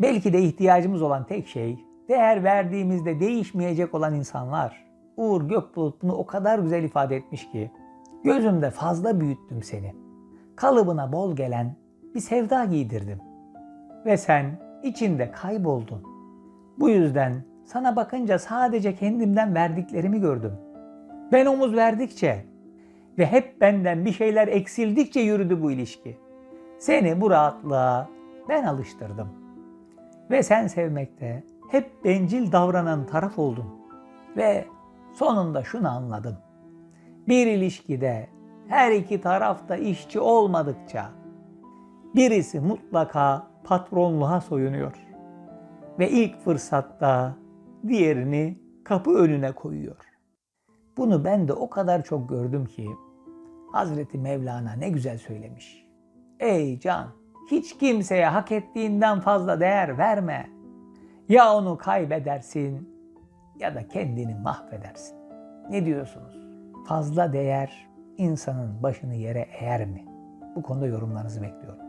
Belki de ihtiyacımız olan tek şey değer verdiğimizde değişmeyecek olan insanlar. Uğur Gökbulut bunu o kadar güzel ifade etmiş ki gözümde fazla büyüttüm seni. Kalıbına bol gelen bir sevda giydirdim. Ve sen içinde kayboldun. Bu yüzden sana bakınca sadece kendimden verdiklerimi gördüm. Ben omuz verdikçe ve hep benden bir şeyler eksildikçe yürüdü bu ilişki. Seni bu rahatlığa ben alıştırdım. Ve sen sevmekte hep bencil davranan taraf oldun. Ve sonunda şunu anladım. Bir ilişkide her iki taraf da işçi olmadıkça birisi mutlaka patronluğa soyunuyor. Ve ilk fırsatta diğerini kapı önüne koyuyor. Bunu ben de o kadar çok gördüm ki Hazreti Mevlana ne güzel söylemiş. Ey can, hiç kimseye hak ettiğinden fazla değer verme. Ya onu kaybedersin ya da kendini mahvedersin. Ne diyorsunuz? Fazla değer insanın başını yere eğer mi? Bu konuda yorumlarınızı bekliyorum.